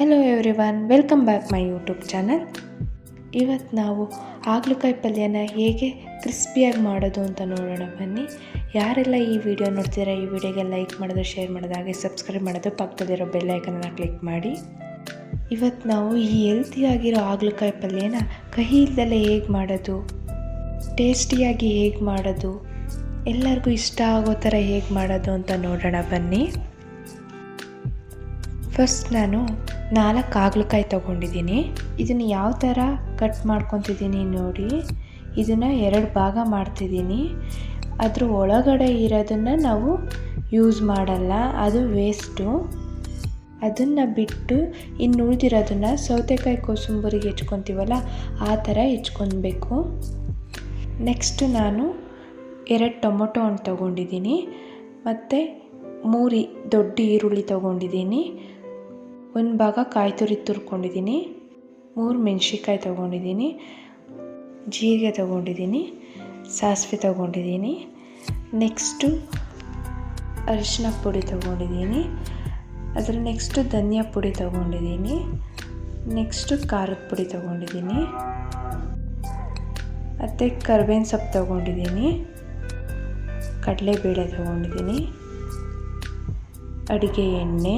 Hello every welcome back my YouTube channel ಇವತ್ತು ನಾವು ಹಾಗಲಕಾಯಿ ಪಲ್ಯನ ಹೇಗೆ ಕ್ರಿಸ್ಪಿಯಾಗಿ ಮಾಡೋದು ಅಂತ ನೋಡೋಣ, ಬನ್ನಿ. ಯಾರೆಲ್ಲ ಈ ವಿಡಿಯೋ ನೋಡ್ತೀರಾ ಈ ವಿಡಿಯೋಗೆ ಲೈಕ್ ಮಾಡೋದು, ಶೇರ್ ಮಾಡೋದು, ಹಾಗೆ ಸಬ್ಸ್ಕ್ರೈಬ್ ಮಾಡೋದು, ಪಕ್ಕದಲ್ಲಿರೋ ಬೆಲ್ ಐಕನನ್ನು ಕ್ಲಿಕ್ ಮಾಡಿ. ಇವತ್ತು ನಾವು ಈ ಹೆಲ್ತಿಯಾಗಿರೋ ಹಾಗಲಕಾಯಿ ಪಲ್ಯನ ಕಹಿ ಇಲ್ದಲೆ ಹೇಗೆ ಮಾಡೋದು, ಟೇಸ್ಟಿಯಾಗಿ ಹೇಗೆ ಮಾಡೋದು, ಎಲ್ಲರಿಗೂ ಇಷ್ಟ ಆಗೋ ಥರ ಹೇಗೆ ಮಾಡೋದು ಅಂತ ನೋಡೋಣ, ಬನ್ನಿ. ಫಸ್ಟ್ ನಾನು ನಾಲ್ಕು ಹಾಗಲಕಾಯಿ ತೊಗೊಂಡಿದ್ದೀನಿ. ಇದನ್ನು ಯಾವ ಥರ ಕಟ್ ಮಾಡ್ಕೊತಿದ್ದೀನಿ ನೋಡಿ. ಇದನ್ನು ಎರಡು ಭಾಗ ಮಾಡ್ತಿದ್ದೀನಿ. ಅದ್ರ ಒಳಗಡೆ ಇರೋದನ್ನು ನಾವು ಯೂಸ್ ಮಾಡಲ್ಲ. ಅದು ವೇಸ್ಟು. ಅದನ್ನು ಬಿಟ್ಟು ಇನ್ನು ಉಳಿದಿರೋದನ್ನು ಸೌತೆಕಾಯಿ ಕೋಸಂಬರಿಗೆ ಹೆಚ್ಕೊತೀವಲ್ಲ, ಆ ಥರ ಹೆಚ್ಕೊಬೇಕು ನೆಕ್ಸ್ಟು ನಾನು ಎರಡು ಟೊಮೊಟೊ ಹಣ್ಣು ತೊಗೊಂಡಿದ್ದೀನಿ. ಮತ್ತು ಮೂರಿ ದೊಡ್ಡ ಈರುಳ್ಳಿ ತೊಗೊಂಡಿದ್ದೀನಿ. ಒಂದು ಭಾಗ ಕಾಯಿ ತುರಿ ತುರ್ಕೊಂಡಿದ್ದೀನಿ, ಮೂರು ಮೆಣಸಿನ್ಕಾಯಿ ತೊಗೊಂಡಿದ್ದೀನಿ, ಜೀರಿಗೆ ತೊಗೊಂಡಿದ್ದೀನಿ, ಸಾಸಿವೆ ತೊಗೊಂಡಿದ್ದೀನಿ ನೆಕ್ಸ್ಟು ಅರಿಶಿನ ಪುಡಿ ತೊಗೊಂಡಿದ್ದೀನಿ ಅದರ ನೆಕ್ಸ್ಟು ಧನಿಯಾ ಪುಡಿ ತೊಗೊಂಡಿದ್ದೀನಿ ನೆಕ್ಸ್ಟು ಖಾರದ ಪುಡಿ ತೊಗೊಂಡಿದ್ದೀನಿ, ಮತ್ತು ಕರ್ಬೇವಿನ ಸೊಪ್ಪು ತೊಗೊಂಡಿದ್ದೀನಿ, ಕಡಲೆಬೇಳೆ ತೊಗೊಂಡಿದ್ದೀನಿ, ಅಡುಗೆ ಎಣ್ಣೆ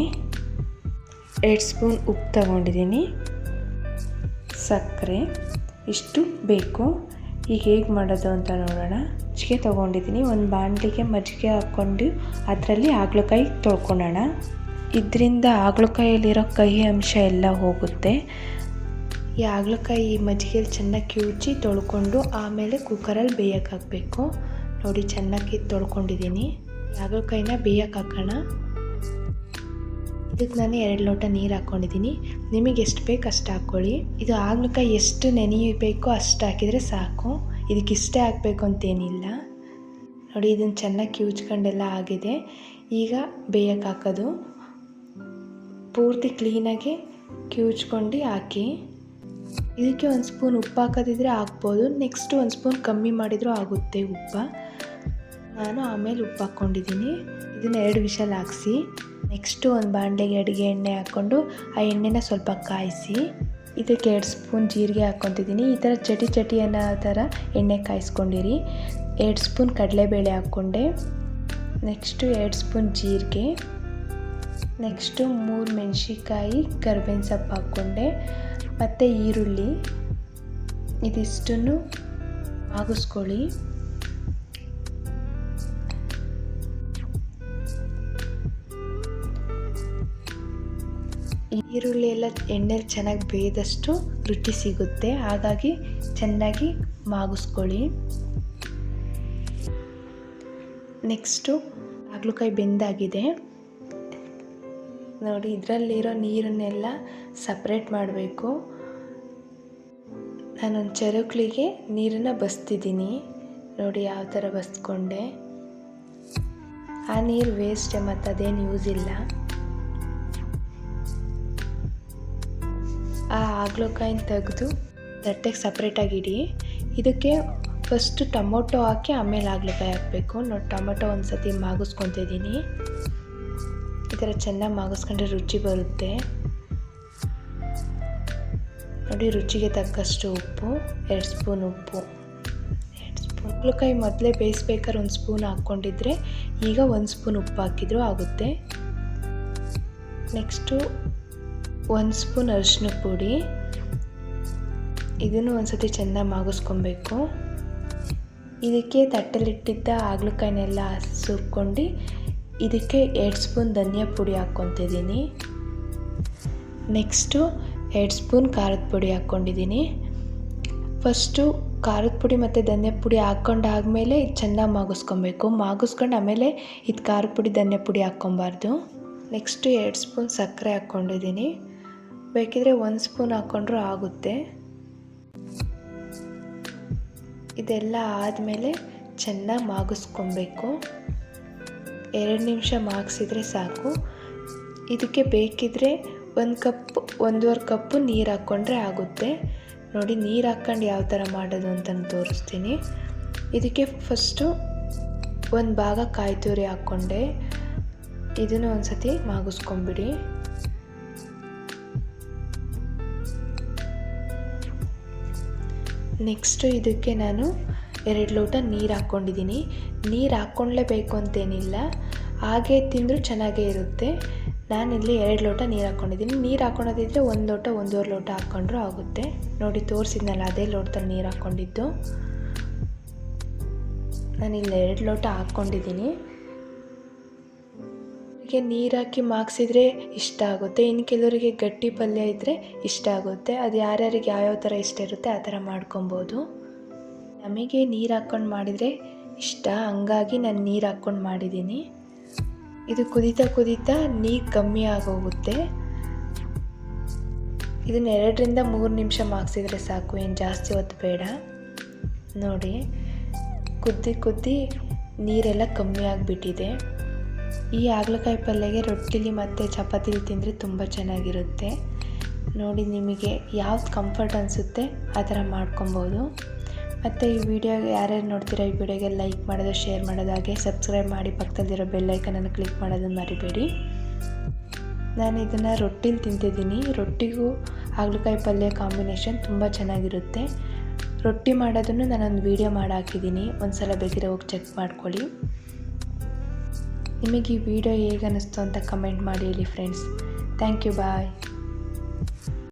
ಎರಡು ಸ್ಪೂನ್ ಉಪ್ಪು ತಗೊಂಡಿದ್ದೀನಿ. ಸಕ್ಕರೆ, ಇಷ್ಟು ಬೇಕು. ಈಗ ಹೇಗೆ ಮಾಡೋದು ಅಂತ ನೋಡೋಣ. ಮಜ್ಜಿಗೆ ತೊಗೊಂಡಿದ್ದೀನಿ. ಒಂದು ಬಾಣಲಿಗೆ ಮಜ್ಜಿಗೆ ಹಾಕ್ಕೊಂಡು ಅದರಲ್ಲಿ ಹಾಗಲಕಾಯಿ ತೊಳ್ಕೊಳ್ಳೋಣ. ಇದರಿಂದ ಹಾಗಲಕಾಯಲ್ಲಿರೋ ಕಹಿ ಅಂಶ ಎಲ್ಲ ಹೋಗುತ್ತೆ. ಈ ಹಾಗಲಕಾಯಿ ಮಜ್ಜಿಗೆಯಲ್ಲಿ ಚೆನ್ನಾಗಿ ಕಿವುಚಿ ತೊಳ್ಕೊಂಡು ಆಮೇಲೆ ಕುಕ್ಕರಲ್ಲಿ ಬೇಯಕ್ಕೆ ಹಾಕಬೇಕು. ನೋಡಿ, ಚೆನ್ನಾಗಿ ತೊಳ್ಕೊಂಡಿದ್ದೀನಿ. ಹಾಗಲಕಾಯಿನ ಬೇಯಕ್ಕೆ ಹಾಕೋಣ. ಇದಕ್ಕೆ ನಾನು ಎರಡು ಲೋಟ ನೀರು ಹಾಕ್ಕೊಂಡಿದ್ದೀನಿ ನಿಮಗೆ ಎಷ್ಟು ಬೇಕು ಅಷ್ಟು ಹಾಕ್ಕೊಳ್ಳಿ. ಇದು ಹಾಗಲಕಾಯಿ ಎಷ್ಟು ನೆನೆಯಬೇಕೋ ಅಷ್ಟು ಹಾಕಿದರೆ ಸಾಕು. ಇದಕ್ಕೆ ಇಷ್ಟೇ ಹಾಕಬೇಕು ಅಂತೇನಿಲ್ಲ. ನೋಡಿ ಇದನ್ನು ಚೆನ್ನಾಗಿ ಕಿವುಚ್ಕೊಂಡೆಲ್ಲ ಆಗಿದೆ. ಈಗ ಬೇಯಕ್ಕೆ ಹಾಕೋದು. ಪೂರ್ತಿ ಕ್ಲೀನಾಗಿ ಕಿವುಚ್ಕೊಂಡು ಹಾಕಿ. ಇದಕ್ಕೆ ಒಂದು ಸ್ಪೂನ್ ಉಪ್ಪು ಹಾಕೋದಿದ್ರೆ ಹಾಕ್ಬೋದು. ನೆಕ್ಸ್ಟ್ ಒಂದು ಸ್ಪೂನ್ ಕಮ್ಮಿ ಮಾಡಿದರೂ ಆಗುತ್ತೆ ಉಪ್ಪು. ನಾನು ಆಮೇಲೆ ಉಪ್ಪು ಹಾಕ್ಕೊಂಡಿದ್ದೀನಿ ಇದನ್ನು ಎರಡು ವಿಷಲ್ ಹಾಕ್ಸಿ. ನೆಕ್ಸ್ಟು ಒಂದು ಬಾಣಲೆಗೆ ಅಡುಗೆ ಎಣ್ಣೆ ಹಾಕ್ಕೊಂಡು ಆ ಎಣ್ಣೆನ ಸ್ವಲ್ಪ ಕಾಯಿಸಿ, ಇದಕ್ಕೆ ಎರಡು ಸ್ಪೂನ್ ಜೀರಿಗೆ ಹಾಕ್ಕೊತಿದ್ದೀನಿ. ಈ ಥರ ಚಟಿ ಚಟಿ ಅನ್ನೋ ಥರ ಎಣ್ಣೆ ಕಾಯಿಸ್ಕೊಂಡಿರಿ. ಎರಡು ಸ್ಪೂನ್ ಕಡಲೆಬೇಳೆ ಹಾಕ್ಕೊಂಡೆ. ನೆಕ್ಸ್ಟು ಎರಡು ಸ್ಪೂನ್ ಜೀರಿಗೆ. ನೆಕ್ಸ್ಟು ಮೂರು ಮೆಣಸಿಕಾಯಿ ಕರ್ಬೇವಿನ ಸೊಪ್ಪು ಹಾಕ್ಕೊಂಡೆ. ಮತ್ತು ಈರುಳ್ಳಿ. ಇದಿಷ್ಟನ್ನು ಆಗಿಸ್ಕೊಳ್ಳಿ ಈರುಳ್ಳಿ ಎಲ್ಲ ಎಣ್ಣೆಲಿ ಚೆನ್ನಾಗಿ ಬೇಯ್ದಷ್ಟು ರುಚಿ ಸಿಗುತ್ತೆ. ಹಾಗಾಗಿ ಚೆನ್ನಾಗಿ ಮಾಗಿಸ್ಕೊಳ್ಳಿ. ನೆಕ್ಸ್ಟು ಹಾಗಲಕಾಯಿ ಬೆಂದಾಗಿದೆ. ನೋಡಿ, ಇದರಲ್ಲಿರೋ ನೀರನ್ನೆಲ್ಲ ಸಪ್ರೇಟ್ ಮಾಡಬೇಕು. ನಾನೊಂದು ಚರುಕ್ಲಿಗೆ ನೀರನ್ನು ಬಸ್ತಿದ್ದೀನಿ. ನೋಡಿ, ಯಾವ ಥರ ಬಸ್ಕೊಂಡೆ. ಆ ನೀರು ವೇಸ್ಟೇ ಮತ್ತು ಅದೇನು ಯೂಸ್ ಇಲ್ಲ. ಆ ಹಾಗಲಕಾಯಿನ ತೆಗೆದು ತಟ್ಟೆಗೆ ಸಪ್ರೇಟಾಗಿ ಇಡಿ. ಇದಕ್ಕೆ ಫಸ್ಟು ಟೊಮೊಟೊ ಹಾಕಿ ಆಮೇಲೆ ಹಾಗಲಕಾಯಿ ಹಾಕಬೇಕು. ನೋಡಿ ಟೊಮೊಟೊ ಒಂದು ಸತಿ ಮಾಗಿಸ್ಕೊತಿದ್ದೀನಿ ಈ ಥರ ಚೆನ್ನಾಗಿ ಮಾಗಿಸ್ಕೊಂಡ್ರೆ ರುಚಿ ಬರುತ್ತೆ. ನೋಡಿ ರುಚಿಗೆ ತಕ್ಕಷ್ಟು ಉಪ್ಪು, ಎರಡು ಸ್ಪೂನ್ ಉಪ್ಪು. ಎರಡು ಸ್ಪೂನ್. ಹಾಗಲಕಾಯಿ ಮೊದಲೇ ಬೇಯಿಸ್ಬೇಕಾದ್ರೆ ಒಂದು ಸ್ಪೂನ್ ಹಾಕ್ಕೊಂಡಿದ್ರೆ ಈಗ ಒಂದು ಸ್ಪೂನ್ ಉಪ್ಪು ಹಾಕಿದರೂ ಆಗುತ್ತೆ. ನೆಕ್ಸ್ಟು ಒಂದು ಸ್ಪೂನ್ ಅರಿಶಿನ ಪುಡಿ. ಇದನ್ನು ಒಂದು ಸತಿ ಚೆನ್ನಾಗಿ ಮಾಗಿಸ್ಕೊಬೇಕು. ಇದಕ್ಕೆ ತಟ್ಟೆಲಿಟ್ಟಿದ್ದ ಹಾಗಲಕಾಯಿನೆಲ್ಲ ಸುರ್ಕೊಂಡು ಇದಕ್ಕೆ ಎರಡು ಸ್ಪೂನ್ ಧನಿಯಾ ಪುಡಿ ಹಾಕ್ಕೊತಿದ್ದೀನಿ. ನೆಕ್ಸ್ಟು ಎರಡು ಸ್ಪೂನ್ ಖಾರದ ಪುಡಿ ಹಾಕ್ಕೊಂಡಿದ್ದೀನಿ. ಫಸ್ಟು ಖಾರದ ಪುಡಿ ಮತ್ತು ಧನಿಯಾ ಪುಡಿ ಹಾಕ್ಕೊಂಡಾದ್ಮೇಲೆ ಇದು ಚೆನ್ನಾಗಿ ಮಾಗಿಸ್ಕೊಬೇಕು. ಮಾಗಿಸ್ಕೊಂಡು ಆಮೇಲೆ ಇದು ಖಾರದ ಪುಡಿ ಧನಿಯಾ ಪುಡಿ ಹಾಕ್ಕೊಬಾರ್ದು. ನೆಕ್ಸ್ಟು ಎರಡು ಸ್ಪೂನ್ ಸಕ್ಕರೆ ಹಾಕ್ಕೊಂಡಿದ್ದೀನಿ. ಬೇಕಿದ್ರೆ ಒಂದು ಸ್ಪೂನ್ ಹಾಕ್ಕೊಂಡ್ರೂ ಆಗುತ್ತೆ. ಇದೆಲ್ಲ ಆದಮೇಲೆ ಚೆನ್ನಾಗಿ ಮಾಗಿಸ್ಕೊಬೇಕು. ಎರಡು ನಿಮಿಷ ಮಾಗಿಸಿದ್ರೆ ಸಾಕು. ಇದಕ್ಕೆ ಬೇಕಿದ್ರೆ ಒಂದು ಕಪ್, ಒಂದೂವರೆ ಕಪ್ಪು ನೀರು ಹಾಕ್ಕೊಂಡ್ರೆ ಆಗುತ್ತೆ. ನೋಡಿ, ನೀರು ಹಾಕ್ಕೊಂಡು ಯಾವ ಥರ ಮಾಡೋದು ಅಂತ ತೋರಿಸ್ತೀನಿ. ಇದಕ್ಕೆ ಫಸ್ಟು ಒಂದು ಭಾಗ ಕಾಯಿ ತುರಿ ಹಾಕ್ಕೊಂಡೆ ಇದನ್ನು ಒಂದು ಸತಿ ಮಾಗಿಸ್ಕೊಂಬಿಡಿ. ನೆಕ್ಸ್ಟು ಇದಕ್ಕೆ ನಾನು ಎರಡು ಲೋಟ ನೀರು ಹಾಕ್ಕೊಂಡಿದ್ದೀನಿ. ನೀರು ಹಾಕ್ಕೊಳ್ಳೇಬೇಕು ಅಂತೇನಿಲ್ಲ. ಹಾಗೆ ತಿಂದರೂ ಚೆನ್ನಾಗೇ ಇರುತ್ತೆ. ನಾನಿಲ್ಲಿ ಎರಡು ಲೋಟ ನೀರು ಹಾಕ್ಕೊಂಡಿದ್ದೀನಿ. ನೀರು ಹಾಕ್ಕೊಳೋದಿದ್ರೆ ಒಂದು ಲೋಟ, ಒಂದೂವರೆ ಲೋಟ ಹಾಕ್ಕೊಂಡ್ರೂ ಆಗುತ್ತೆ. ನೋಡಿ, ತೋರಿಸಿದ್ನಲ್ಲ, ಅದೇ ಲೋಟದಲ್ಲಿ ನೀರು ಹಾಕ್ಕೊಂಡಿದ್ದು. ನಾನಿಲ್ಲಿ ಎರಡು ಲೋಟ ಹಾಕ್ಕೊಂಡಿದ್ದೀನಿ. ಹೀಗೆ ನೀರು ಹಾಕಿ ಮಾಗಿಸಿದ್ರೆ ಇಷ್ಟ ಆಗುತ್ತೆ. ಇನ್ನು ಕೆಲವರಿಗೆ ಗಟ್ಟಿ ಪಲ್ಯ ಇದ್ದರೆ ಇಷ್ಟ ಆಗುತ್ತೆ. ಅದು ಯಾರ್ಯಾರಿಗೆ ಯಾವ್ಯಾವ ಥರ ಇಷ್ಟ ಇರುತ್ತೆ ಆ ಥರ ಮಾಡ್ಕೊಬೋದು. ನಮಗೆ ನೀರು ಹಾಕ್ಕೊಂಡು ಮಾಡಿದರೆ ಇಷ್ಟ. ಹಂಗಾಗಿ ನಾನು ನೀರು ಹಾಕ್ಕೊಂಡು ಮಾಡಿದ್ದೀನಿ. ಇದು ಕುದೀತಾ ಕುದೀತಾ ನೀರು ಕಮ್ಮಿ ಆಗೋಗುತ್ತೆ. ಇದನ್ನ ಎರಡರಿಂದ ಮೂರು ನಿಮಿಷ ಮಾಗಿಸಿದ್ರೆ ಸಾಕು. ಏನು ಜಾಸ್ತಿ ಹೊತ್ತು ಬೇಡ. ನೋಡಿ, ಕುದ್ದಿ ಕುದ್ದಿ ನೀರೆಲ್ಲ ಕಮ್ಮಿ ಆಗಿಬಿಟ್ಟಿದೆ. ಈ ಹಾಗಲಕಾಯಿ ಪಲ್ಯಗೆ ರೊಟ್ಟಿಲಿ ಮತ್ತು ಚಪಾತಿಲಿ ತಿಂದರೆ ತುಂಬ ಚೆನ್ನಾಗಿರುತ್ತೆ. ನೋಡಿ ನಿಮಗೆ ಯಾವ್ದು ಕಂಫರ್ಟ್ ಅನಿಸುತ್ತೆ ಆ ಥರ ಮಾಡ್ಕೊಬೋದು. ಮತ್ತು ಈ ವಿಡಿಯೋ ಯಾರ್ಯಾರು ನೋಡ್ತೀರಾ ಈ ವಿಡಿಯೋಗೆ ಲೈಕ್ ಮಾಡೋದು ಶೇರ್ ಮಾಡೋದು, ಹಾಗೆ ಸಬ್ಸ್ಕ್ರೈಬ್ ಮಾಡಿ ಪಕ್ಕದಲ್ಲಿರೋ ಬೆಲ್ಲೈಕನನ್ನು ಕ್ಲಿಕ್ ಮಾಡೋದನ್ನು ಮರಿಬೇಡಿ. ನಾನು ಇದನ್ನು ರೊಟ್ಟಿಲಿ ತಿಂತಿದ್ದೀನಿ. ರೊಟ್ಟಿಗೂ ಹಾಗಲಕಾಯಿ ಪಲ್ಯ ಕಾಂಬಿನೇಷನ್ ತುಂಬ ಚೆನ್ನಾಗಿರುತ್ತೆ. ರೊಟ್ಟಿ ಮಾಡೋದನ್ನು ನಾನೊಂದು ವೀಡಿಯೋ ಮಾಡಿ ಹಾಕಿದ್ದೀನಿ. ಒಂದು ಸಲ ಬೇಕಿದ್ರೆ ಹೋಗಿ ಚೆಕ್ ಮಾಡ್ಕೊಳ್ಳಿ. ನಿಮಗೆ ಈ ವಿಡಿಯೋ ಹೇಗೆ ಅಂತ ಕಮೆಂಟ್ ಮಾಡಿ ಹೇಳಿ ಫ್ರೆಂಡ್ಸ್ ಥ್ಯಾಂಕ್ ಯು ಬಾಯ್